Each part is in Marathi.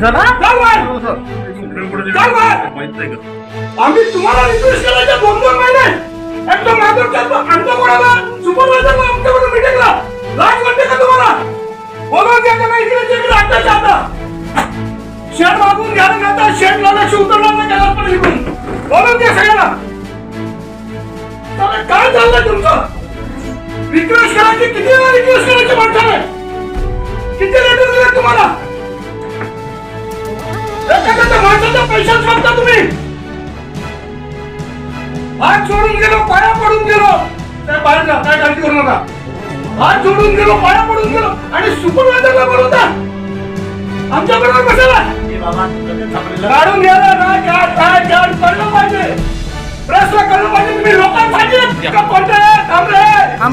चाल बाहेर. चाल बाहेर. आम्ही तुम्हाला रिक्वेस्ट करायचे दोन दोन महिने एकदम मागून चालतो आमच्या कोणाला? सुपरवायझरला आमच्याकडून मिटिंगला लाज वाटते का तुम्हाला? बोलवून द्या का नाही इकडे तिकडे आत्ताच्या आता. शेड मागून घ्यायला जाता शेड लावल्याशी उतरणार नाही त्याला पण इकडून बोलवून द्या सगळ्यांना. काय चाललंय तुमचं? रिक्वेस्ट करायची किती वेळा रिक्वेस्ट करायची किती लेटर दिले तुम्हाला? हात सोडून गेलो पाया पडून गेलो. त्या बाहेर जा काय काळजी करू नका. हात जोडून गेलो पाया पडून गेलो. आणि सुपरवायझरला बोलवता आमच्या बरोबर कशाला काढून घ्यायला नाही काय काय काय कळलं पाहिजे. प्रश्न कळलं पाहिजे तुम्ही लोकांसाठी. कोणते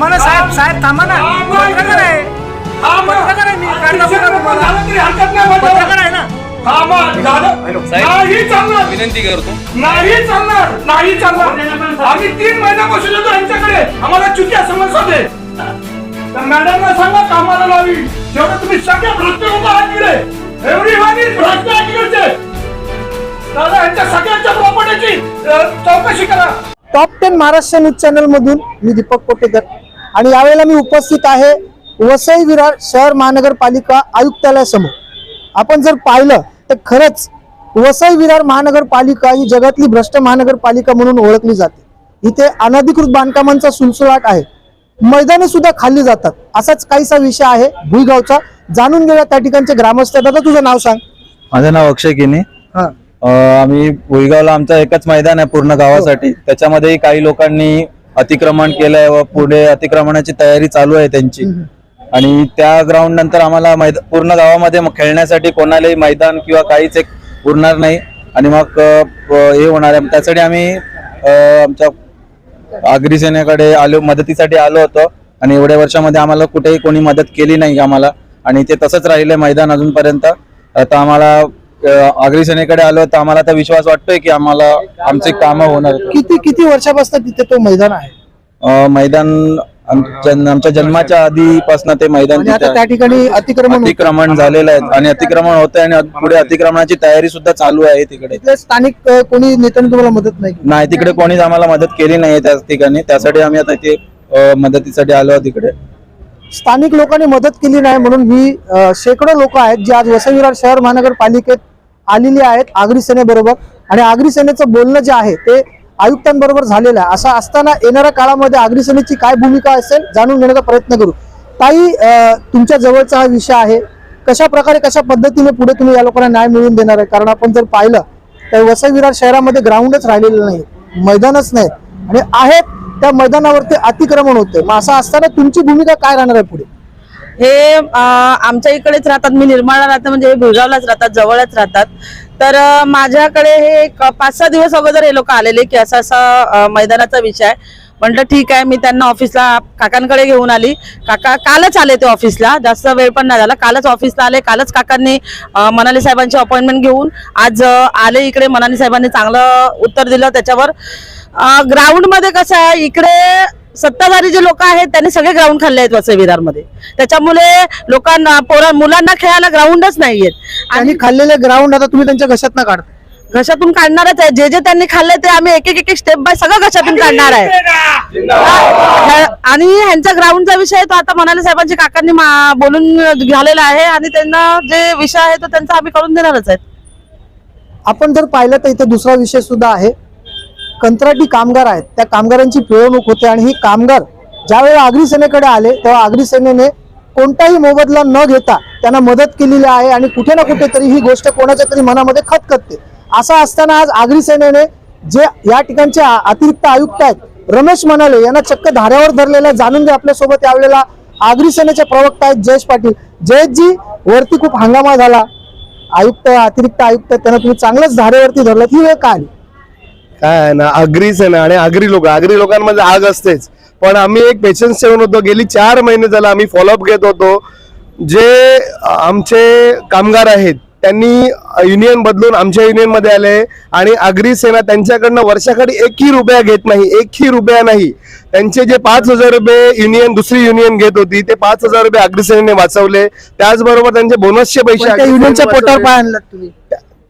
ना साहेब साहेब थांबा ना. पत्रकार आहे. पत्रकार मी. पत्रकार ना. नाही चालणार. विनंती करतो. नाही चालणार. नाही चालणार. आम्ही तीन महिन्यापासून येतो यांच्याकडे. आम्हाला चुक्या समस्या दे तर मॅडमला सांगा कामाला लावी. जेवढं तुम्ही सगळे भ्रष्ट लोक आहात इकडे. एवढी वाणी भ्रष्ट आहे तिकडचे. दादा यांच्या सगळ्यांच्या प्रॉपर्टीची चौकशी करा. Top ten Maharashtra news channel मधून मी दीपक कोटेकर. आणि यावेळेला मी उपस्थित आहे वसई विरार शहर महानगरपालिका आयुक्तालयासमोर. आपण जर पाहिलं तर खरंच वसई विरार महानगरपालिका ही जगातली भ्रष्ट महानगरपालिका म्हणून ओळखली जाते. इथे अनधिकृत बांधकामांचा सुलसुलाट आहे. मैदाने सुद्धा खाल्ली जातात. असाच काहीसा विषय आहे भुईगावचा. जाणून घेऊया त्या ठिकाणचे ग्रामस्थ. दादा तुझं नाव सांग. माझं नाव अक्षय किने. हा. अं, आम्ही भुईगावला आमचं एकच मैदान आहे पूर्ण गावासाठी. त्याच्यामध्येही काही लोकांनी अतिक्रमण केलंय व पुढे अतिक्रमणाची तयारी चालू आहे त्यांची. आणि त्या ग्राउंड नंतर आम्हाला मैदा पूर्ण गावामध्ये खेळण्यासाठी कोणालाही मैदान किंवा काहीच एक उरणार नाही. आणि मग हे होणार आहे. त्यासाठी आम्ही आमच्या आगरी सेनेकडे आलो मदतीसाठी आलो होतो. आणि एवढ्या वर्षामध्ये आम्हाला कुठेही कोणी मदत केली नाही आम्हाला. आणि ते तसंच राहिलंय मैदान अजूनपर्यंत. आता आम्हाला आगरी सेनेकडे आलो तर आम्हाला आता विश्वास वाटतोय की आम्हाला आमची कामं होणार. किती किती वर्षापासून तिथे तो मैदान आहे? मैदान आमच्या जन्माच्या आधीपासून ते मैदान त्या ठिकाणी अतिक्रमण. अतिक्रमण झालेलं आहे. आणि अतिक्रमण होत आहे आणि पुढे अतिक्रमणाची तयारी सुद्धा चालू आहे तिकडे. स्थानिक कोणी नेत्याने तुम्हाला मदत नाही नाही तिकडे कोणीच आम्हाला मदत केली नाही त्या ठिकाणी. त्यासाठी आम्ही आता अं, मदतीसाठी आलो आहोत तिकडे. स्थानिक लोकांनी मदत केली नाही म्हणून ही शेकडो लोक आहेत जी आज वसई विरार शहर महानगरपालिकेत आलेली आहेत आगरी सेनेबरोबर. आणि आगरी सेनेचं बोलणं जे आहे ते आयुक्तांबरोबर झालेला आहे. असा असताना येणाऱ्या काळामध्ये अग्निसेनेची काय भूमिका असेल जाणून घेण्याचा प्रयत्न करू. ताई तुमच्या जवळचा हा विषय आहे. कशा प्रकारे कशा पद्धतीने पुढे तुम्ही या लोकांना न्याय मिळवून देणार आहे? कारण आपण जर पाहिलं तर वसई विरार शहरामध्ये ग्राउंडच राहिलेलं नाही. मैदानच नाही. आणि आहेत त्या मैदानावरती अतिक्रमण होते. मग असं असताना तुमची भूमिका काय राहणार आहे पुढे? हे आमच्या इकडेच राहतात. मी निर्माळला राहते म्हणजे हे भुळगावलाच राहतात जवळच राहतात. तर माझ्याकडे हे एक पाच सहा दिवस अगोदर हे लोक आलेले की असा असा मैदानाचा विषय आहे. म्हटलं ठीक आहे मी त्यांना ऑफिसला काकांकडे घेऊन आली. काका कालच आले ते ऑफिसला जास्त वेळ पण नाही झाला. कालच ऑफिसला आले कालच काकांनी मनाली साहेबांची अपॉइंटमेंट घेऊन आज आले इकडे. मनाली साहेबांनी चांगलं उत्तर दिलं त्याच्यावर. ग्राउंडमध्ये कसं आहे इकडे सत्ताधारी जे लोक आहेत त्यांनी सगळे ग्राउंड खाल्ले आहेत वसई विरारमध्ये त्याच्यामुळे लोकांना पोरा मुलांना खेळायला ग्राउंडच नाहीयेत. आणि खाल्लेले ग्राउंड आता तुम्ही त्यांच्या घशात ना काढता घशातून काढणारच आहे. जे जे त्यांनी खाल्ले ते आम्ही एक एक एक स्टेप बाय सगळं घशातून काढणार आहे. आणि ह्यांचा ग्राउंडचा विषय तो आता मनाली साहेबांची काकांनी बोलून झालेला आहे आणि त्यांना जे विषय आहे तो त्यांचा आम्ही करून देणारच आहेत आपण जर पाहिलं तर इथे दुसरा विषय सुद्धा आहे. कंत्राटी कामगार आहेत. त्या कामगारांची पिळवणूक होते आणि ही कामगार ज्यावेळेला आगरी सेनेकडे आले तेव्हा आगरी सेनेने कोणताही मोबदला न घेता त्यांना मदत केलेली आहे आणि कुठे ना कुठेतरी ही गोष्ट कोणाच्या तरी मनामध्ये खतखतते. असं असताना आज आगरी सेनेने जे या ठिकाणचे अतिरिक्त आयुक्त आहेत रमेश मनाले यांना चक्क धाऱ्यावर धरलेल्या जाणून घ्या आपल्यासोबत यावेळेला आगरी सेनेचे प्रवक्ता आहेत जयेश पाटील. जयेशजी वरती खूप हंगामा झाला. आयुक्त अतिरिक्त आयुक्त त्यांना तुम्ही चांगलंच धारेवरती धरलं ही वेळ काय आली? काय आहे ना अग्रीच आहे ना आणि आगरी लोक आगरी लोकांमध्ये आग असतेच. पण आम्ही एक पेशन्स ठेवून होतो. गेली चार महिने झाला आम्ही फॉलोअप घेत होतो. जे आमचे कामगार आहेत त्यांनी युनियन बदलून आमच्या युनियनमध्ये आले. आणि आगरी सेना त्यांच्याकडनं वर्षाकडे एकही रुपया घेत नाही एकही रुपया नाही. त्यांचे जे पाच हजार रुपये युनियन दुसरी युनियन घेत होती ते पाच हजार रुपये आगरी सेनेने वाचवले. त्याचबरोबर त्यांचे बोनसचे पैसे युनियनच्या पोटावर. पाय तुम्ही?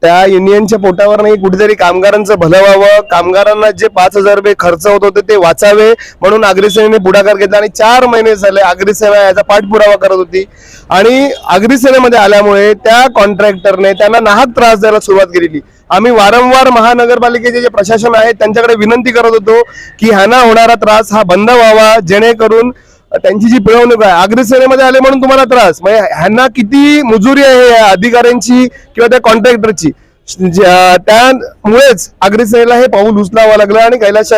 त्या युनियनच्या पोटावर नाही कुठेतरी कामगारांचं भलं व्हावं कामगारांना जे पाच हजार रुपये खर्च होत होते ते वाचावे म्हणून आगरी पुढाकार घेतला आणि चार महिने झाले आगरी याचा पाठपुरावा करत होती. आणि आगरी आल्यामुळे त्या कॉन्ट्रॅक्टरने त्यांना नाहक त्रास द्यायला सुरुवात केलेली. आम्ही वारंवार महानगरपालिकेचे जे प्रशासन आहे त्यांच्याकडे विनंती करत होतो की ह्यांना होणारा त्रास हा बंद व्हावा जेणेकरून त्यांची जी पिळवणूक आहे अग्रसेनेमध्ये आले म्हणून तुम्हाला त्रास. म्हणजे ह्यांना किती मुजुरी आहे या अधिकाऱ्यांची किंवा त्या कॉन्ट्रॅक्टरची? ज्या- त्यामुळेच अग्रसेनेला हे पाऊल उचलावं लागलं आणि कैलास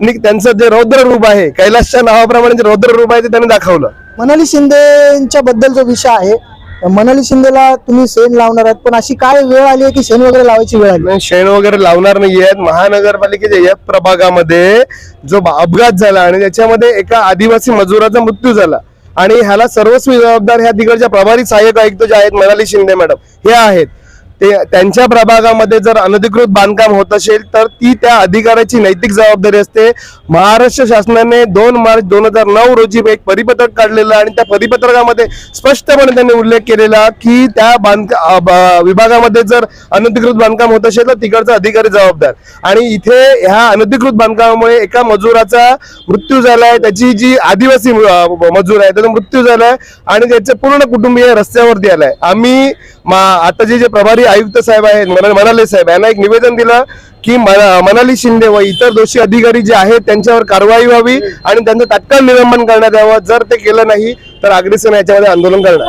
त्यांचं जे रौद्र रूप आहे कैलासच्या नावाप्रमाणे जे रौद्र रूप आहे ते त्यांनी दाखवलं. मनाली शिंदेच्या बद्दल जो विषय आहे मनाली शिंदेला तुम्ही शेण लावणार आहात पण अशी काय वेळ आली आहे की शेण वगैरे लावायची वेळ आली? नाही, शेण वगैरे लावणार नाहीयेत महानगरपालिकेच्या या प्रभागामध्ये जो अपघात झाला आणि त्याच्यामध्ये एका आदिवासी मजुराचा मृत्यू झाला आणि ह्याला सर्वस्वी जबाबदार ह्या तिकडच्या प्रभारी सहाय्यक आयुक्त जे आहेत मनाली शिंदे मॅडम हे आहेत. ते त्यांच्या प्रभागामध्ये जर अनधिकृत बांधकाम होत असेल तर ती त्या अधिकाऱ्याची नैतिक जबाबदारी असते. महाराष्ट्र शासनाने दोन मार्च दोन हजार नऊ रोजी एक परिपत्रक काढलेलं आणि त्या परिपत्रकामध्ये स्पष्टपणे त्यांनी उल्लेख केलेला की त्या बांधका विभागामध्ये जर अनधिकृत बांधकाम होत असेल तर तिकडचा अधिकारी जबाबदार. आणि इथे ह्या अनधिकृत बांधकामामुळे एका मजुराचा मृत्यू झालाय. त्याची जी आदिवासी मजूर आहे त्याचा मृत्यू झालाय आणि त्याचे पूर्ण कुटुंबीय रस्त्यावरती आलाय. आम्ही आता जे जे प्रभारी आयुक्त साहेब आहेत मनाले साहेब यांना एक निवेदन दिलं की मनाली शिंदे व इतर दोषी अधिकारी जे आहेत त्यांच्यावर कारवाई व्हावी आणि त्यांचं तात्काळ निलंबन करण्यात यावं. जर ते केलं नाही तर अग्रेसन याच्यामध्ये आंदोलन करणार.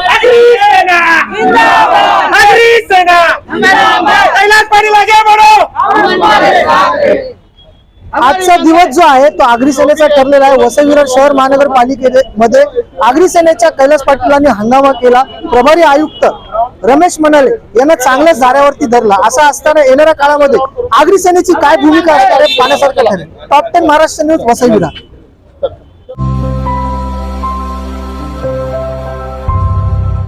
आजचा दिवस जो आहे तो आगरी सेनेचा ठरलेला आहे. वसईविरार शहर महानगरपालिकेमध्ये आगरी सेनेच्या कैलास पाटीलांनी हंगामा केला. प्रभारी आयुक्त रमेश म्हणाले यांना चांगल्याच धाऱ्यावरती धरला. असं असताना येणाऱ्या काळामध्ये आगरी सेनेची काय भूमिका असणार आहे पाहण्यासारखं top ten Maharashtra news Vasai